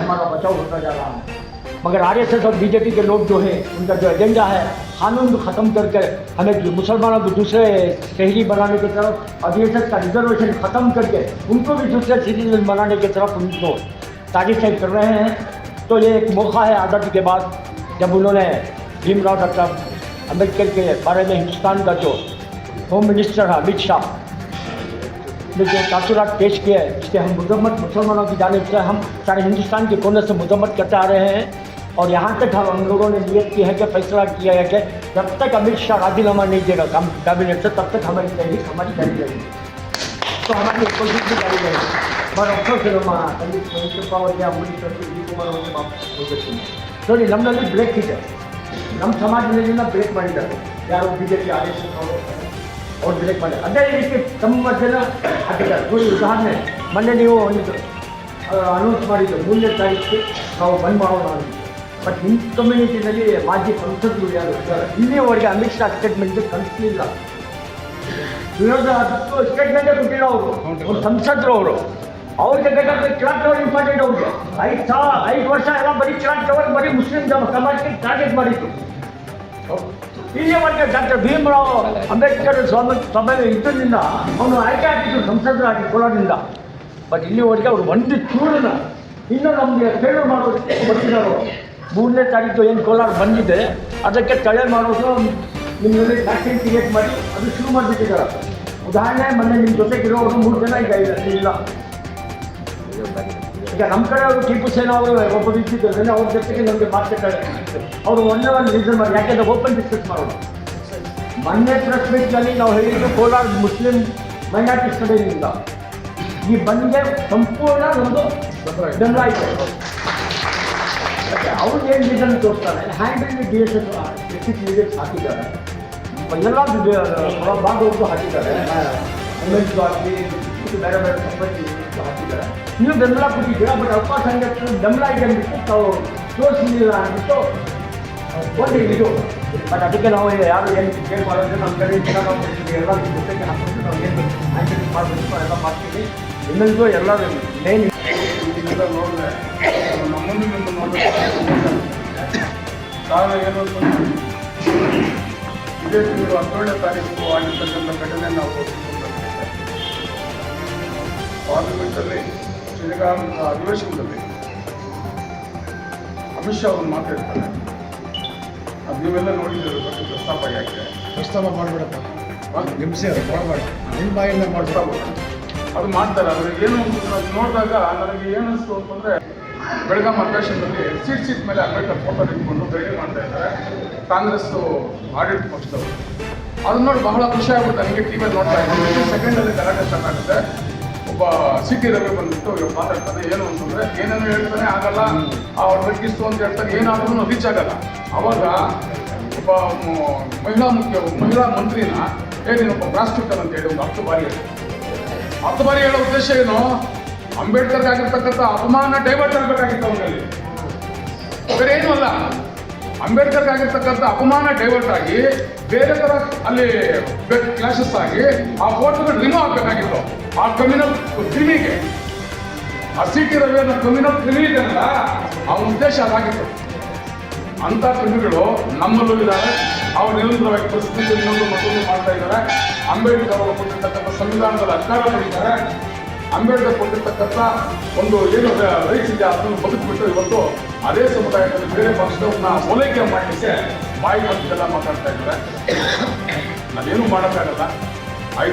ہمارا بچاؤ ہوتا جا رہا ہے۔ مگر آر ایس ایس اور بی جے پی کے لوگ جو ہیں، ان کا جو ایجنڈا ہے، قانون کو ختم کر کے ہمیں مسلمانوں کو دوسرے شہری بنانے کی طرف، اور بی ایس ایس کا ریزرویشن ختم کر کے ان کو بھی دوسرے سٹیزن بنانے کی طرف ان کو تاریخیں کر رہے ہیں۔ تو یہ ایک موقع ہے آزادی کے بعد، جب انہوں نے بھیم راؤ ڈاکٹر امبیڈکر کے بارے میں ہندوستان کا جو ہوم منسٹر ہے امت شاہ میں جو تاثرات پیش کیا ہے اس کے ہم مذمت مسلمانوں کی جانب سے ہم سارے ہندوستان کے کونے سے مذمت کرتے آ رہے ہیں اور یہاں تک ہم ہم لوگوں نے نیت کی ہے کہ فیصلہ کیا ہے کہ جب تک امت شاہ عادل نامہ نہیں دے گا کیبنیٹ سے تب تک ہماری تحریک ہماری جاری رہے گی تو ہماری کوشش بھی جاری رہے گی بڑا افسوس ہے ہمارا سندیپ پاور یا بریک ہی ہے نم سماج نے لینا بریک مانی جاتے ಯಾರು B J P ಆದೇಶ ಅವರು ಅವ್ರು ಬ್ರೇಕ್ ಮಾಡಿ ಅದೇ ರೀತಿ ತಮ್ಮ ಜನ ಹಾಕಿದ್ದಾರೆ ಉದಾಹರಣೆ ಮೊನ್ನೆ ನೀವು ಒಂದು ಅನೌನ್ಸ್ ಮಾಡಿದ್ದು ಮೂರನೇ ತಾರೀಕು ನಾವು ಬಂದ್ ಮಾಡೋಣ ಅಂತ ಬಟ್ ನಿಮ್ಮ ಕಮ್ಯುನಿಟಿನಲ್ಲಿ ಮಾಜಿ ಸಂಸದರು ಯಾರು ಇಲ್ಲಿಯವರೆಗೆ ಅಮಿತ್ ಶಾ ಸ್ಟೇಟ್ಮೆಂಟ್ ಕಳಿಸಲಿಲ್ಲ ವಿರೋಧ ಸ್ಟೇಟ್ಮೆಂಟೇ ಕೊಟ್ಟಿಲ್ಲ ಅವರು. ಅವ್ರು ಸಂಸದರು ಅವರು. ಅವ್ರಿಗೆ ಬೇಕಾದ್ರೆ ಕ್ಲಾಸ್ ಅವ್ರು ಇಂಪಾರ್ಟೆಂಟ್ ಅವ್ರಿಗೆ ಐದು ಸಾವಿರ ಐದು ವರ್ಷ ಎಲ್ಲ ಬರೀ ಕ್ಲಾಸ್ ಅವರು ಬರೀ ಮುಸ್ಲಿಂ ಸಮಾಜಕ್ಕೆ ಟಾರ್ಗೆಟ್ ಮಾಡಿತ್ತು ಇಲ್ಲಿಯವರೆಗೆ ಡಾಕ್ಟರ್ ಭೀಮರಾವ್ ಅಂಬೇಡ್ಕರ್ ಸ್ವಾಮಿ ಸಭೆ ಇದ್ದರಿಂದ ಅವನು ಆಯ್ಕೆ ಆಗಿದ್ದು ಸಂಸದರಾಗಿ ಕೋಲಾರದಿಂದ ಬಟ್ ಇಲ್ಲಿವರೆಗೆ ಅವರು ಒಂದು ಚೂರನ್ನ ಇನ್ನೂ ನಮಗೆ ಫೇಲ್ ಮಾಡೋದಕ್ಕೆ ಬರ್ತಿದ್ದಾರೆ ಮೂರನೇ ತಾರೀಕು ಏನು ಕೋಲಾರ ಬಂದಿದೆ, ಅದಕ್ಕೆ ತಡೆ ಮಾಡೋದು ನಿಮ್ಮಲ್ಲಿ ವ್ಯಾಕ್ಸಿನ್ ಕ್ರಿಯೇಟ್ ಮಾಡಿ ಅದು ಶುರು ಮಾಡಿಬಿಟ್ಟಿದ್ದಾರೆ. ಉದಾಹರಣೆ, ಮೊನ್ನೆ ನಿಮ್ಮ ಜೊತೆಗಿರೋರು ಮೂರು ಜನ ಈಗ ಇಲ್ಲ ಇಲ್ಲ ಈಗ ನಮ್ಮ ಕಡೆ ಅವರು ಟಿಪ್ಪು ಸೇನಾ ಅವರು ಒಬ್ಬ ಇದ್ದಿದ್ದಾರೆ ಅವ್ರ ಜೊತೆಗೆ ನಮಗೆ ಮಾತುಕತೆ ಅವರು ಒಂದೇ ಒಂದು ರೀಸನ್ ಮಾಡಿ ಯಾಕೆಂದ್ರೆ ಓಪನ್ ಡಿಸ್ಕಸ್ ಮಾಡೋದು. ಮೊನ್ನೆ ಪ್ರೆಸ್ ಮೀಟ್ನಲ್ಲಿ ನಾವು ಹೇಳಿದ್ದು ಕೋಲಾರ ಮುಸ್ಲಿಂ ಮೈನಾರಿಟಿ ಸ್ಟಡಿಯಿಂದ ಈ ಬಂದ್ಗೆ ಸಂಪೂರ್ಣ ಒಂದು ಬೆಂಬಲ ಇದೆ ಮತ್ತೆ ಅವ್ರು ಏನು ರೀಸನ್ ತೋರಿಸ್ತಾರೆ? Hand D S S district leaders ಹಾಕಿದ್ದಾರೆ. ಎಲ್ಲ ಭಾಗವತ್ತು ಹಾಕಿದ್ದಾರೆ. ಎಮ್ಎಲ್ಸ್ ಆಗಲಿ ಇದು ಬೇರೆ ಬೇರೆ ಸೊಸೈಟಿ ಹಾಕಿದ್ದಾರೆ ನೀವು ಬೆಂಬಲ ಕೊಟ್ಟಿದ್ದೀರಾ ಬಟ್ ಅವಕಾಶ ಸಂಘಟನೆ ಬೆಂಬಲ ಇದೆ ಅಂದ್ಬಿಟ್ಟು ತಾವು ತೋರಿಸಲಿಲ್ಲ ಅಂದ್ಬಿಟ್ಟು ಒಂದು ಇದು ಬಟ್ ಅದಕ್ಕೆ ನಾವು ಯಾರು ಏನು ಕೇಳಿ ಮಾಡೋದು ನಮ್ಮ ಕಡೆ ಎಲ್ಲ ಜೊತೆಗೆ ಹಾಕೊಂಡು ನಾವು ಏನು ಹ್ಯಾಂಡಲ್ ಮಾಡಬೇಕು ಎಲ್ಲ ಮಾಡ್ತೀವಿ. ಇನ್ನೊಂದು ಎಲ್ಲ ಮೇನ್ ನೋಡಿದ್ರೆ ನಮ್ಮನ್ನು ನಿಮ್ಮ ನೋಡಿದ್ರೆ ಕಾರಣ ಏನು ಇದೇ ತಿಂಗಳು ಹನ್ನೆರಡನೇ ತಾರೀಕು ಆಗಿರ್ತಕ್ಕಂಥ ಘಟನೆ ನಾವು ಪಾರ್ಲಿಮೆಂಟಲ್ಲಿ ಚಳಿಗಾಲದ ಅಧಿವೇಶನದಲ್ಲಿ ಅಮಿತ್ ಶಾ ಅವರು ಮಾತಾಡ್ತಾರೆ. ಅದು ನೀವೆಲ್ಲ ನೋಡಿದ್ದೀರ ಬಗ್ಗೆ ಪ್ರಸ್ತಾಪ ಯಾಕೆ? ಪ್ರಸ್ತಾಪ ಮಾಡಬೇಡಪ್ಪ. ಹಿಂಸೆ ಅದು ಮಾಡಬೇಡ ನಿಮ್ಮ ಬಾಯಿಂದ ಮಾಡ್ತಾವ ಅದು ಮಾಡ್ತಾರೆ ಅವ್ರಿಗೆ ಏನು ನೋಡಿದಾಗ ನನಗೆ ಏನು ಅನಿಸ್ತು ಅಂತಂದ್ರೆ ಬೆಳಗಾಂ ಅಧಿವೇಶನದಲ್ಲಿ ಸೀಟ್ ಸೀಟ್ ಮೇಲೆ ಅಂಬೇಡ್ಕರ್ ಫೋಟೋ ಇಟ್ಕೊಂಡು ಧೈರ್ಯ ಮಾಡ್ತಾ ಇದ್ದಾರೆ. ಕಾಂಗ್ರೆಸ್ ಆಡಿಟ್ ಪಕ್ಷದವರು. ಅದನ್ನ ನೋಡಿ ಬಹಳ ಖುಷಿ ಆಗ್ಬಿಟ್ಟು ನನಗೆ ಟಿ ವಿಯಲ್ಲಿ ನೋಡ್ತಾ ಇದ್ದೀನಿ. ಸೆಕೆಂಡಲ್ಲಿ ಗಲಾಟೆ ಸ್ಟಾರ್ಟ್ ಆಗುತ್ತೆ. ಒಬ್ಬ ಸಿಟಿ ರವಿ ಬಂದ್ಬಿಟ್ಟು ಇವ್ರು ಮಾತಾಡ್ತಾನೆ, ಏನು ಅಂತಂದ್ರೆ ಏನೇನು ಹೇಳ್ತಾನೆ, ಆಗಲ್ಲ ಅವ್ರು ಬಗ್ಗಿಸ್ತು ಅಂತ ಹೇಳ್ತಾರೆ ಏನಾದ್ರೂ ರೀಚ್ ಆಗಲ್ಲ. ಅವಾಗ ಒಬ್ಬ ಮಹಿಳಾ ಮುಖ್ಯ, ಮಹಿಳಾ ಮಂತ್ರಿನ ಏನೇನೊಬ್ಬ ಪ್ರಾಸ್ಟಿಕ್ ಅಂತ ಹೇಳಿ ಒಂದು ಹತ್ತು ಬಾರಿ. ಹತ್ತು ಬಾರಿ ಹೇಳೋ ಉದ್ದೇಶ ಏನು? ಅಂಬೇಡ್ಕರ್ ಆಗಿರ್ತಕ್ಕಂಥ ಅಪಮಾನ ಡೈವರ್ಟ್ ಆಗಬೇಕಾಗಿತ್ತು ಅವನಲ್ಲಿ. ಬೇರೆ ಏನೂ ಅಲ್ಲ. ಅಂಬೇಡ್ಕರ್ ಆಗಿರ್ತಕ್ಕಂಥ ಅಪಮಾನ ಡೈವರ್ಟ್ ಆಗಿ ಬೇರೆ ಥರ ಅಲ್ಲಿ ಕ್ಲಾಶಸ್ ಆಗಿ ಆ ಫೋಟೋಗಳು ರಿಮೂವ್ ಆಗಬೇಕಾಗಿತ್ತು ಆ ಕಮ್ಯುನಲ್ ಕ್ರಿಮಿಗೆ. ಆ ಸಿ ಟಿ ಅನ್ನೋ ಕಮ್ಯುನಲ್ ಕ್ರಿಮಿ ಇದೆಯಲ್ಲ ಆ ಉದ್ದೇಶ ಅದಾಗಿತ್ತು. ಅಂತ ಕ್ರಿಮಿಗಳು ನಮ್ಮಲ್ಲೂ ಇದ್ದಾರೆ ಅವ್ರು ನಿರಂತರವಾಗಿ ಪ್ರಸ್ತುತ ಇನ್ನೊಂದು ಮತ್ತೊಂದು ಮಾಡ್ತಾ ಇದ್ದಾರೆ. ಅಂಬೇಡ್ಕರ್ ಅವರು ಕೊಟ್ಟಿರ್ತಕ್ಕಂಥ ಸಂವಿಧಾನದಲ್ಲಿ ಅಧಿಕಾರ ಪಡಿತಾರೆ ಅಂಬೇಡ್ಕರ್ ಕೊಟ್ಟಿರ್ತಕ್ಕಂಥ ಒಂದು ಏನು ರೈಟ್ಸ್ ಇದೆ ಅದನ್ನು ಬದುಕುಬಿಟ್ಟು ಇವತ್ತು ಅದೇ ಸಮುದಾಯದಲ್ಲಿ ಬೇರೆ ಪಕ್ಷದವ್ರನ್ನ ಓಲೈಕೆ ಮಾಡಲಿಕ್ಕೆ ಬಾಯಿ ಬಂದೆಲ್ಲ ಮಾತಾಡ್ತಾ ಇದ್ದಾರೆ. ನಾನೇನು ಮಾಡೋಕ್ಕಾಗಲ್ಲ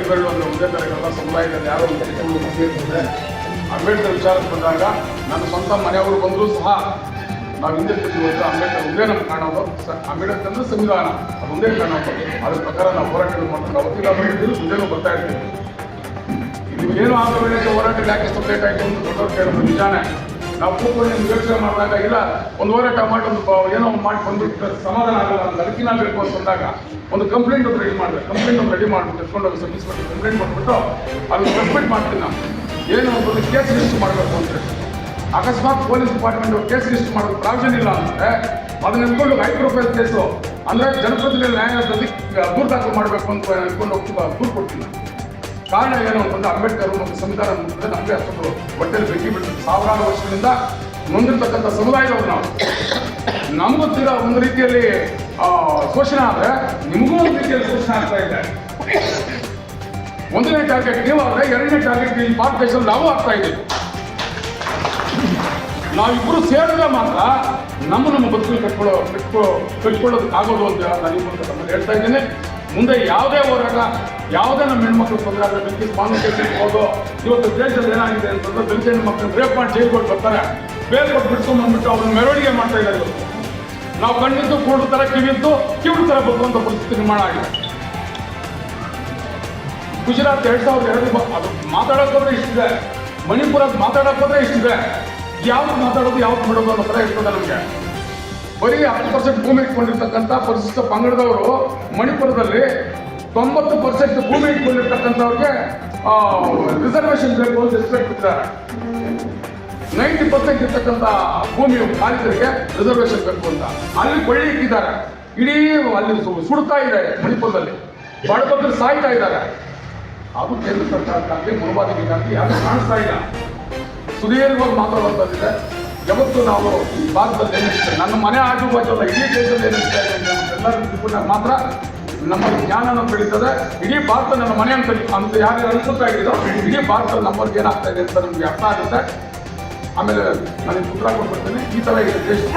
ಬೆರಳು ಅಂದರೆ ಒಂದೇ ಥರ ಇರಲ್ಲ ಸಮುದಾಯದಲ್ಲಿ ಯಾರೋ ಒಂದು ಇರ್ತದೆ ಅಂಬೇಡ್ಕರ್ ವಿಚಾರಕ್ಕೆ ಬಂದಾಗ ನನ್ನ ಸ್ವಂತ ಮನೆಯವರು ಬಂದರೂ ಸಹ ನಾವು ಹಿಂದೆ ಕೂತಿರುವಂಥ ಅಂಬೇಡ್ಕರ್ ಒಂದೇ ನಮ್ಗೆ ಕಾಣೋದು ಅಂಬೇಡ್ಕರ್ ಅಂದ್ರೆ ಸಂವಿಧಾನ, ಅದು ಒಂದೇ ಕಾಣೋದು ಅದ್ರ ಪ್ರಕಾರ ನಾವು ಹೋರಾಟಗಳು ಮಾಡ್ತಾರೆ ಅವತ್ತಿನ ಅಂಬೇಡ್ಕರ್ ಮುಂದೆನೂ ಬರ್ತಾ ಇರ್ತೀವಿ. ಏನು ಆಗಬೇಡ ಹೋರಾಟ ಯಾಕೆ ಸಪ್ರೇಟ್ ಆಯ್ತು ಅಂತ ದೊಡ್ಡವ್ರು ಕೇಳೋದು ನಿಜಾನೇ, ನಾವು ಕೂತ್ಕೊಂಡು ಮಾಡಿದಾಗ ಇಲ್ಲ, ಒಂದು ಹೋರಾಟ ಮಾಡಿ, ಒಂದು ಏನೋ ಒಂದು ಮಾಡಿ ಬಂದ್ಬಿಟ್ಟು ಸಮಾಧಾನ ಆಗಲ್ಲ ಅಂತ ಅದಕ್ಕಿನ ಬೇಕು ಅಂತಂದಾಗ ಒಂದು ಕಂಪ್ಲೇಂಟ್ ಒಂದು ರೆಡಿ ಮಾಡಿದೆ ಕಂಪ್ಲೇಂಟ್ ಒಂದು ರೆಡಿ ಮಾಡಿಬಿಟ್ಟು ಎತ್ಕೊಂಡು ಹೋಗಿ ಸರ್ವಿಸ್ ಮಾಡಿ ಕಂಪ್ಲೇಂಟ್ ಮಾಡಿಬಿಟ್ಟು ಅದನ್ನು ಸಬ್ಮಿಟ್ ಮಾಡ್ತೀನಿ ನಾವು ಏನು ಒಂದು ಕೇಸ್ ರಿಜಿಸ್ಟರ್ ಮಾಡಬೇಕು ಅಂತ ಹೇಳಿ. ಅಕಸ್ಮಾತ್ ಪೊಲೀಸ್ ಡಿಪಾರ್ಟ್ಮೆಂಟ್ ಕೇಸ್ ರಿಜಿಸ್ಟರ್ ಮಾಡೋದು ಪ್ರಾವಿಷನ್ ಇಲ್ಲ ಅಂದರೆ ಅದನ್ನ ಎತ್ಕೊಂಡು ಹೈ ಪ್ರೊಫೈಲ್ ಕೇಸು ಅಂದ್ರೆ ಜನಪ್ರತಿನಿಧಿ ನ್ಯಾಯಾಲಯದಲ್ಲಿ ದೂರು ದಾಖಲು ಮಾಡಬೇಕು ಅಂತ ಎತ್ಕೊಂಡು ಹೋಗಿ ದೂರು ಕೊಡ್ತೀನಿ ಕಾರಣ ಏನು ಅಂತಂದ್ರೆ ಅಂಬೇಡ್ಕರ್ ಮತ್ತು ಸಂವಿಧಾನ ಮುಂದೆ ನಮಗೆ ಅಷ್ಟೊಂದು ಹೊಟ್ಟೆಲಿ ಬೆಂಕಿ ಬಿಟ್ಟು ಸಾವಿರಾರು ವರ್ಷಗಳಿಂದ ನೊಂದಿರ್ತಕ್ಕಂಥ ಸಮುದಾಯದವ್ರು ನಾವು. ನಮಗೂ ಒಂದು ರೀತಿಯಲ್ಲಿ ಶೋಷಣೆ ಆದರೆ ನಿಮಗೂ ಒಂದು ರೀತಿಯಲ್ಲಿ ಶೋಷಣೆ ಆಗ್ತಾ ಇದೆ. ಒಂದನೇ ಟಾರ್ಗೆಟ್ ನೀವು ಆದರೆ ಎರಡನೇ ಟಾರ್ಗೆಟ್ ಈ ಭಾರತ ದೇಶದಲ್ಲಿ ನಾವು ಆಗ್ತಾ ಇದ್ದೀವಿ. ನಾವಿಬ್ಬರು ಸೇರಿದ್ರೆ ಮಾತ್ರ ನಮ್ಮ ನಮ್ಮ ಬದುಕು ಕಟ್ಕೊಳ್ಳೋ, ಕಟ್ಕೊ ಕಟ್ಕೊಳ್ಳೋದಕ್ಕೆ ಆಗೋದು ಅಂತ ನಾನು ಹೇಳ್ತಾ ಇದ್ದೇನೆ. ಮುಂದೆ ಯಾವುದೇ ಹೋರಾಟ ಯಾವುದೇ ನಮ್ಮ ಹೆಣ್ಮಕ್ಳು ತೊಂದರೆ ಆದರೆ ಬೆಂಕಿ ಇರ್ಬೋದು ಇವತ್ತು ದೇಶದಲ್ಲಿ ಏನಾಗಿದೆ ಅಂತಂದ್ರೆ ಬೆಂಕಿ ಹೆಣ್ಮಕ್ಳು ರೇಪ್ ಮಾಡಿ ಜೈಲ್ಗಳು ಬರ್ತಾರೆ. ಬೇರೆ ಕೊಟ್ಟು ಬಿಡ್ಸ್ಕೊಂಡ್ಬಂದ್ಬಿಟ್ಟು ಅವ್ರನ್ನ ಮೆರವಣಿಗೆ ಮಾಡ್ತಾ ಇದ್ದಾರೆ ನಾವು ಕಣ್ಣಿದ್ದು ಕೂಡು ಥರ ಕಿವಿದ್ದು ಕಿವಿಡು ಥರ ಪರಿಸ್ಥಿತಿ ನಿರ್ಮಾಣ ಆಗಿದೆ. ಗುಜರಾತ್ ಎರಡ್ ಸಾವಿರದ ಎರಡು ಅದು ಮಾತಾಡೋಕೋದ್ರೆ ಇಷ್ಟಿದೆ. ಮಣಿಪುರದ ಮಾತಾಡೋಕೋದ್ರೆ ಇಷ್ಟಿದೆ. ಯಾವ್ದು ಮಾತಾಡೋದು, ಯಾವ್ದು ಬಿಡೋದು ಅನ್ನೋ ಥರ ಇರ್ತದೆ ನಮಗೆ. ಬರೀ ಹತ್ತು ಪರ್ಸೆಂಟ್ ಭೂಮಿ ಇಟ್ಕೊಂಡಿರ್ತಕ್ಕಂಥ ಪರಿಶಿಷ್ಟ ಪಂಗಡದವರು ಮಣಿಪುರದಲ್ಲಿ ತೊಂಬತ್ತು ಪರ್ಸೆಂಟ್ ಭೂಮಿ ಇಟ್ಕೊಂಡಿರ್ತಕ್ಕಂಥವ್ರಿಗೆ ರಿಸರ್ವೇಷನ್ ಬೇಕು ಅಂತ ಎಕ್ಸ್ಪೆಕ್ಟ್ ಬಿಟ್ಟಿದ್ದಾರೆ ನೈಂಟಿ ಪರ್ಸೆಂಟ್ ಇರ್ತಕ್ಕಂಥ ಭೂಮಿ ಮಾಲೀಕರಿಗೆ ರಿಸರ್ವೇಷನ್ ಬೇಕು ಅಂತ. ಅಲ್ಲಿ ಕೊಳ್ಳಿ ಇಟ್ಟಿದ್ದಾರೆ. ಇಡೀ ಅಲ್ಲಿ ಸುಡ್ತಾ ಇದೆ ಮಣಿಪುರದಲ್ಲಿ. ಬಡಬದ್ರು ಸಾಯ್ತಾ ಇದ್ದಾರೆ. ಅದು ಕೇಂದ್ರ ಸರ್ಕಾರಕ್ಕಾಗಲಿ ಮುನ್ವಾದಿಗಳಿಗಾಗಲಿ ಯಾರು ಕಾಣಿಸ್ತಾ ಇಲ್ಲ. ಸುದೀರ್ಘವಾಗಿ ಮಾತಾಡುವಂಥದ್ದಿದೆ ಯಾವತ್ತು ನಾವು ಭಾರತದಲ್ಲಿ ಏನಿಸ್ತೇವೆ ನನ್ನ ಮನೆ ಆಜು ಬಾಜು ಇಡೀ ದೇಶದಲ್ಲಿ ಏನಿಸ್ತಾ ತಿಳ್ಕೊಂಡಾಗ ಮಾತ್ರ ನಮ್ಮ ಜ್ಞಾನನ ಬೆಳೀತದೆ. ಇಡೀ ಭಾರತ ನನ್ನ ಮನೆ ಅಂತ ಅಂತ ಯಾರ್ಯಾರು ಅನ್ಸುತ್ತಾ ಇದ್ದೀರೋ ಇಡೀ ಭಾರತ ನಮ್ಮವ್ರಿಗೆ ಏನಾಗ್ತಾ ಇದೆ ಅಂತ ನಮಗೆ ಅರ್ಥ ಆಗುತ್ತೆ. ಆಮೇಲೆ ನನಗೆ ಉತ್ತರ ಕೊಟ್ಬಿಡ್ತೇನೆ ಈ ಥರ ಇದೆ. ದೇಶ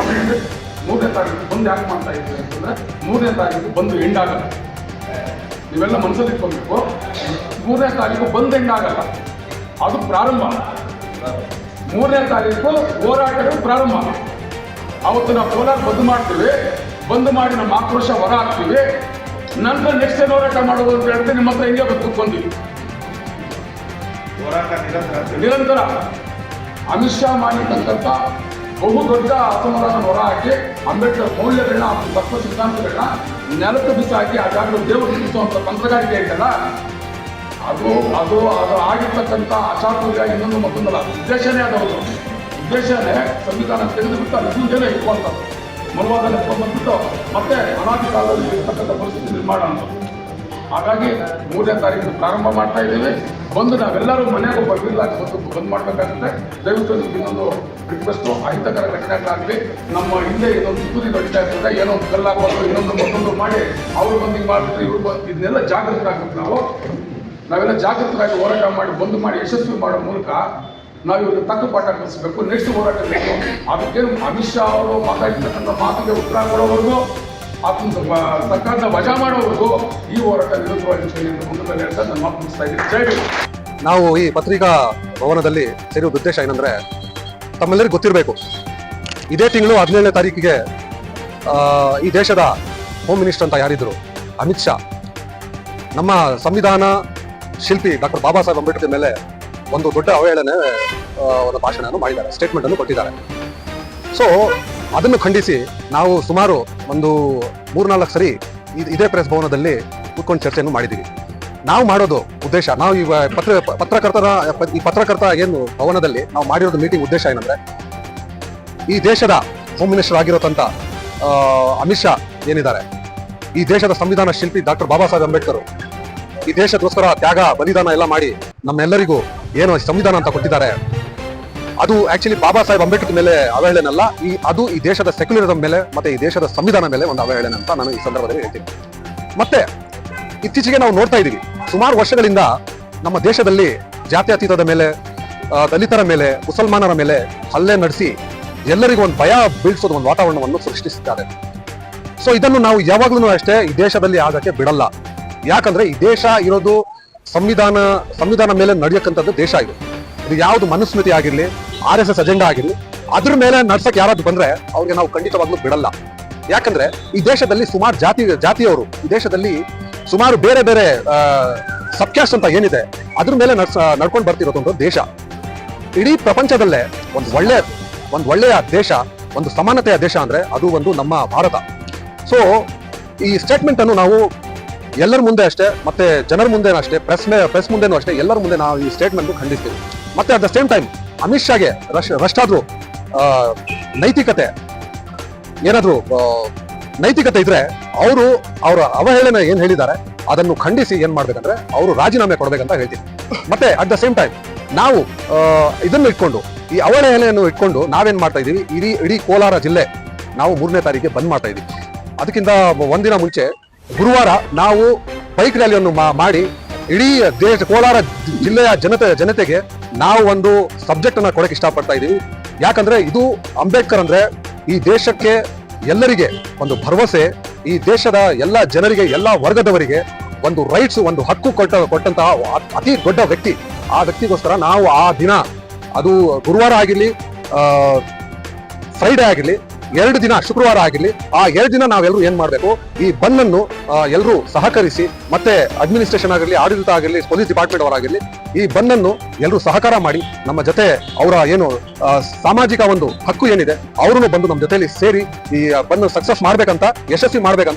ಮೂರನೇ ತಾರೀಕು ಬಂದು ಯಾಕೆ ಮಾಡ್ತಾ ಇದ್ದೀನಿ ಅಂತಂದ್ರೆ, ಮೂರನೇ ತಾರೀಕು ಬಂದು ಎಂಡಾಗಲ್ಲ. ನೀವೆಲ್ಲ ಮನಸ್ಸಲ್ಲಿ ಇಟ್ಕೊಬೇಕು. ಮೂರನೇ ತಾರೀಕು ಬಂದು ಎಂಡಾಗಲ್ಲ. ಅದು ಪ್ರಾರಂಭ. ಮೂರನೇ ತಾರೀಕು ಹೋರಾಟಗಳು ಪ್ರಾರಂಭ. ಅವತ್ತು ನಾವು ಕೋಲಾರ ಬಂದ್ ಮಾಡ್ತೀವಿ. ಬಂದ್ ಮಾಡಿ ನಮ್ಮ ಆಕ್ರೋಶ ಹೊರ ಹಾಕ್ತೀವಿ. ನಂತರ ನೆಕ್ಸ್ಟ್ ಏನು ಹೋರಾಟ ಮಾಡೋದು ಅಂತ ಹೇಳ್ತೀನಿ ನಿಮ್ಮ ಹತ್ರ ಹಿಂಗೆ ಬಂದು ಕೂತ್ಕೊಂತೀವಿ ನಿರಂತರ ನಿರಂತರ. ಅಮಿತ್ ಶಾ ಮಾಡಿರ್ತಕ್ಕಂಥ ಬಹುದೊಡ್ಡ ದೊಡ್ಡ ಹೊರ ಹಾಕಿ ಅಂಬೇಡ್ಕರ್ ಮೌಲ್ಯಗಳನ್ನ ತತ್ವ ಸಿದ್ಧಾಂತಗಳನ್ನ ನೆಲಕ್ಕೆ ಬಿಸಾಕಿ ಆ ಜಾಗದಲ್ಲಿ ದೇವರು ನಿಲ್ಲಿಸುವಂಥ ತಂತ್ರಗಾರಿಕೆ ಐತಲ್ಲ ಅದು ಅದು ಅದು ಆಗಿರ್ತಕ್ಕಂಥ ಅಚಾತುರ್ಯ ಇನ್ನೊಂದು ಮತ್ತೊಂದಲ್ಲ. ಉದ್ದೇಶನೇ ಅದು ಉದ್ದೇಶನೇ ಸಂವಿಧಾನ ತೆಗೆದುಬಿಟ್ಟು ಅದು ಮುಂದೆನೇ ಇಟ್ಕೊಂಥದ್ದು ಮನವಾದನ ಇಟ್ಕೊಂಡ್ಬಂದ್ಬಿಟ್ಟು ಮತ್ತೆ ಅನಾದಿ ಕಾಲದಲ್ಲಿ ಇರತಕ್ಕಂಥ ಪರಿಸ್ಥಿತಿ ನಿರ್ಮಾಣ ಅಂತ ಹಾಗಾಗಿ ಮೂರನೇ ತಾರೀಕು ಪ್ರಾರಂಭ ಮಾಡ್ತಾ ಇದ್ದೀವಿ. ಬಂದು ನಾವೆಲ್ಲರೂ ಮನೆಗೆ ಒಬ್ಬ ವೀರ್ಲಾಗಿ ಬಂದು ಬಂದ್ ಮಾಡಬೇಕಾಗುತ್ತೆ. ದಯವಿಟ್ಟು ಇನ್ನೊಂದು ರಿಕ್ವೆಸ್ಟು ಅಹಿತಕರ ಘಟನೆಗಳಾಗಲಿ. ನಮ್ಮ ಹಿಂದೆ ಇದೊಂದು ತುದಿ ನಡೀತಾ ಆಗ್ತದೆ ಏನೋ ಒಂದು ಕಲ್ಲಾಗೋದು ಇನ್ನೊಂದು ಮತ್ತೊಂದು ಮಾಡಿ ಅವರು ಬಂದು ಹಿಂಗೆ ಮಾಡ್ತಾರೆ ಇವ್ರು ಬಂದು ಇದನ್ನೆಲ್ಲ ಜಾಗೃತರಾಗಬೇಕು ನಾವು ನಾವೆಲ್ಲ ಜಾಗೃತರಾಗಿ ಹೋರಾಟ ಮಾಡಿ ಬಂದು ಮಾಡಿ ಯಶಸ್ವಿ ಮಾಡೋ ಮೂಲಕ ನಾವು ಇವ್ರಿಗೆ ತಕ್ಕ ಪಾಠ ಕಲಿಸಬೇಕು ನೆಕ್ಸ್ಟ್ ಹೋರಾಟ ಬೇಕು ಅದಕ್ಕೆ ಅಮಿತ್ ಶಾ ಅವರು ಮಾತಾಡ್ತಕ್ಕಂಥ ಮಾತಿಗೆ ಉತ್ತರ ಕೊಡೋವರೆಗೂ ಅದನ್ನ ಸರ್ಕಾರದ ವಜಾ ಮಾಡೋವರೆಗೂ ಈ ಹೋರಾಟ ವಿರುದ್ಧವಾಗಿ ಮುಂದೆ ಹೇಳ್ತಾ ನನ್ನ ಮಾತು ಮುಗಿಸ್ತಾ ಇದ್ದೀನಿ. ಜೈ. ನಾವು ಈ ಪತ್ರಿಕಾ ಭವನದಲ್ಲಿ ಸೇರಿದ ಉದ್ದೇಶ ಏನಂದ್ರೆ, ತಮ್ಮೆಲ್ಲರಿಗೂ ಗೊತ್ತಿರಬೇಕು, ಇದೇ ತಿಂಗಳು ಹದಿನೇಳನೇ ತಾರೀಕಿಗೆ ಈ ದೇಶದ ಹೋಮ್ ಮಿನಿಸ್ಟರ್ ಅಂತ ಯಾರಿದ್ರು? ಅಮಿತ್ ಶಾ. ನಮ್ಮ ಸಂವಿಧಾನ ಶಿಲ್ಪಿ ಡಾಕ್ಟರ್ ಬಾಬಾ ಸಾಹೇಬ್ ಅಂಬೇಡ್ಕರ್ ಮೇಲೆ ಒಂದು ದೊಡ್ಡ ಅವಹೇಳನೆ ಒಂದು ಭಾಷಣವನ್ನು ಮಾಡಿದ್ದಾರೆ ಸ್ಟೇಟ್ಮೆಂಟ್ ಅನ್ನು ಕೊಟ್ಟಿದ್ದಾರೆ. ಸೊ ಅದನ್ನು ಖಂಡಿಸಿ ನಾವು ಸುಮಾರು ಒಂದು ಮೂರ್ನಾಲ್ಕು ಸರಿ ಇದ್- ಪ್ರೆಸ್ ಭವನದಲ್ಲಿ ಕೂತ್ಕೊಂಡು ಚರ್ಚೆಯನ್ನು ಮಾಡಿದ್ದೀವಿ. ನಾವು ಮಾಡೋದು ಉದ್ದೇಶ, ನಾವು ಈ ಪತ್ರ, ಪತ್ರಕರ್ತರ, ಈ ಪತ್ರಕರ್ತ ಏನು ಭವನದಲ್ಲಿ ನಾವು ಮಾಡಿರೋದು ಮೀಟಿಂಗ್ ಉದ್ದೇಶ ಏನಂದ್ರೆ, ಈ ದೇಶದ ಹೋಮ್ ಮಿನಿಸ್ಟರ್ ಆಗಿರೋತಂತ ಅಮಿತ್ ಶಾ ಏನಿದ್ದಾರೆ, ಈ ದೇಶದ ಸಂವಿಧಾನ ಶಿಲ್ಪಿ ಡಾಕ್ಟರ್ ಬಾಬಾ ಸಾಹೇಬ್ ಅಂಬೇಡ್ಕರ್ ಈ ದೇಶಕ್ಕೋಸ್ಕರ ತ್ಯಾಗ, ಬಲಿದಾನ ಎಲ್ಲ ಮಾಡಿ ನಮ್ಮೆಲ್ಲರಿಗೂ ಏನು ಸಂವಿಧಾನ ಅಂತ ಕೊಟ್ಟಿದ್ದಾರೆ. ಅದು ಆಕ್ಚುಲಿ ಬಾಬಾ ಸಾಹೇಬ್ ಅಂಬೇಡ್ಕರ್ ಮೇಲೆ ಅವಹೇಳನಲ್ಲ, ಈ ಅದು ಈ ದೇಶದ ಸೆಕ್ಯುಲರಿಸಂ ಮೇಲೆ ಮತ್ತೆ ಈ ದೇಶದ ಸಂವಿಧಾನ ಮೇಲೆ ಒಂದು ಅವಹೇಳನ ಅಂತ ನಾನು ಈ ಸಂದರ್ಭದಲ್ಲಿ ಹೇಳ್ತೀನಿ. ಮತ್ತೆ, ಇತ್ತೀಚೆಗೆ ನಾವು ನೋಡ್ತಾ ಇದ್ದೀವಿ, ಸುಮಾರು ವರ್ಷಗಳಿಂದ ನಮ್ಮ ದೇಶದಲ್ಲಿ ಜಾತ್ಯತೀತದ ಮೇಲೆ ದಲಿತರ ಮೇಲೆ, ಮುಸಲ್ಮಾನರ ಮೇಲೆ ಹಲ್ಲೆ ನಡೆಸಿ ಎಲ್ಲರಿಗೂ ಒಂದು ಭಯ ಬೀಳ್ಸೋದು ಒಂದು ವಾತಾವರಣವನ್ನು ಸೃಷ್ಟಿಸಿದ್ದಾರೆ. ಸೊ ಇದನ್ನು ನಾವು ಯಾವಾಗ್ಲೂ ಅಷ್ಟೇ ಈ ದೇಶದಲ್ಲಿ ಆಗಕ್ಕೆ ಬಿಡಲ್ಲ. ಯಾಕಂದ್ರೆ ಈ ದೇಶ ಇರೋದು ಸಂವಿಧಾನ ಸಂವಿಧಾನ ಮೇಲೆ ನಡೆಯಕ್ಕಂಥದ್ದು ದೇಶ ಇದು. ಇದು ಯಾವ್ದು ಮನುಸ್ಮೃತಿ ಆಗಿರ್ಲಿ, ಆರ್ ಎಸ್ ಎಸ್ ಅಜೆಂಡಾ ಆಗಿರ್ಲಿ, ಅದ್ರ ಮೇಲೆ ನಡ್ಸಕ್ ಯಾರಾದ್ರೂ ಬಂದ್ರೆ ಅವ್ರಿಗೆ ನಾವು ಖಂಡಿತವಾಗ್ಲೂ ಬಿಡಲ್ಲ. ಯಾಕಂದ್ರೆ ಈ ದೇಶದಲ್ಲಿ ಸುಮಾರು ಜಾತಿ, ಜಾತಿಯವರು, ಈ ದೇಶದಲ್ಲಿ ಸುಮಾರು ಬೇರೆ ಬೇರೆ ಸಬ್ಕ್ಯಾಸ್ಟ್ ಅಂತ ಏನಿದೆ, ಅದ್ರ ಮೇಲೆ ನಡ್ಸ, ನಡ್ಕೊಂಡು ಬರ್ತಿರೋದೊಂದು ದೇಶ. ಇಡೀ ಪ್ರಪಂಚದಲ್ಲೇ ಒಂದು ಒಳ್ಳೆಯ ಒಂದು ಒಳ್ಳೆಯ ದೇಶ, ಒಂದು ಸಮಾನತೆಯ ದೇಶ ಅಂದ್ರೆ ಅದು ಒಂದು ನಮ್ಮ ಭಾರತ. ಸೊ ಈ ಸ್ಟೇಟ್ಮೆಂಟ್ ಅನ್ನು ನಾವು ಎಲ್ಲರ ಮುಂದೆ ಅಷ್ಟೇ, ಮತ್ತೆ ಜನರ ಮುಂದೆ ಅಷ್ಟೇ ಪ್ರೆಸ್ ಪ್ರೆಸ್ ಮುಂದೆನೂ ಅಷ್ಟೇ, ಎಲ್ಲರ ಮುಂದೆ ನಾವು ಈ ಸ್ಟೇಟ್ಮೆಂಟ್ ಖಂಡಿಸ್ತೀವಿ. ಮತ್ತೆ at the same time Amit ಶಾಗೆ ರಶ್, ರಷ್ಟಾದ್ರೂ ನೈತಿಕತೆ, ಏನಾದರೂ ನೈತಿಕತೆ ಇದ್ರೆ ಅವರು ಅವರ ಅವಹೇಳನ ಏನ್ ಹೇಳಿದ್ದಾರೆ, ಅದನ್ನು ಖಂಡಿಸಿ ಏನ್ ಮಾಡ್ಬೇಕಂದ್ರೆ ಅವರು ರಾಜೀನಾಮೆ ಕೊಡ್ಬೇಕಂತ ಹೇಳ್ತೀನಿ ಮತ್ತೆ ಅಟ್ ದ ಸೇಮ್ ಟೈಮ್ ನಾವು ಇದನ್ನು ಇಟ್ಕೊಂಡು, ಈ ಅವಹೇಳನೆಯನ್ನು ಇಟ್ಕೊಂಡು ನಾವೇನ್ ಮಾಡ್ತಾ ಇದೀವಿ ಇಡೀ ಇಡೀ ಕೋಲಾರ ಜಿಲ್ಲೆ ನಾವು ಮೂರನೇ ತಾರೀಕಿಗೆ ಬಂದ್ ಮಾಡ್ತಾ ಇದೀವಿ ಅದಕ್ಕಿಂತ ಒಂದಿನ ಮುಂಚೆ ಗುರುವಾರ ನಾವು ಬೈಕ್ ರ್ಯಾಲಿಯನ್ನು ಮಾಡಿ ಇಡೀ ದೇಶ ಕೋಲಾರ ಜಿಲ್ಲೆಯ ಜನತೆ ಜನತೆಗೆ ನಾವು ಒಂದು ಸಬ್ಜೆಕ್ಟ್ ಅನ್ನ ಕೊಡಕ್ಕೆ ಇಷ್ಟಪಡ್ತಾ ಇದೀವಿ. ಯಾಕಂದ್ರೆ ಇದು ಅಂಬೇಡ್ಕರ್ ಅಂದ್ರೆ ಈ ದೇಶಕ್ಕೆ ಎಲ್ಲರಿಗೆ ಒಂದು ಭರವಸೆ, ಈ ದೇಶದ ಎಲ್ಲ ಜನರಿಗೆ, ಎಲ್ಲ ವರ್ಗದವರಿಗೆ ಒಂದು ರೈಟ್ಸ್ ಒಂದು ಹಕ್ಕು ಕೊಟ್ಟ ಕೊಟ್ಟಂತಹ ಅತಿ ದೊಡ್ಡ ವ್ಯಕ್ತಿ. ಆ ವ್ಯಕ್ತಿಗೋಸ್ಕರ ನಾವು ಆ ದಿನ, ಅದು ಗುರುವಾರ ಆಗಿರ್ಲಿ ಫ್ರೈಡೇ ಆಗಿರ್ಲಿ ಎರಡು ದಿನ ಶುಕ್ರವಾರ ಆಗಿರಲಿ, ಆ ಎರಡು ದಿನ ನಾವೆಲ್ಲರೂ ಏನ್ ಮಾಡಬೇಕು? ಈ ಬಂದನ್ನು ಎಲ್ಲರೂ ಸಹಕರಿಸಿ, ಮತ್ತೆ ಅಡ್ಮಿನಿಸ್ಟ್ರೇಷನ್ ಆಗಿರಲಿ, ಆಡಳಿತ ಆಗಿರಲಿ ಪೊಲೀಸ್ ಡಿಪಾರ್ಟ್ಮೆಂಟ್ ಅವರಾಗಿರ್ಲಿ, ಈ ಬಂದನ್ನು ಎಲ್ಲರೂ ಸಹಕಾರ ಮಾಡಿ, ನಮ್ಮ ಜೊತೆ ಅವರ ಏನು ಸಾಮಾಜಿಕ ಒಂದು ಹಕ್ಕು ಏನಿದೆ, ಅವರನ್ನು ಬಂದು ನಮ್ಮ ಜೊತೆಯಲ್ಲಿ ಸೇರಿ ಈ ಬಂದ್ ಸಕ್ಸಸ್ ಮಾಡ್ಬೇಕಂತ, ಯಶಸ್ವಿ ಮಾಡ್ಬೇಕಂತ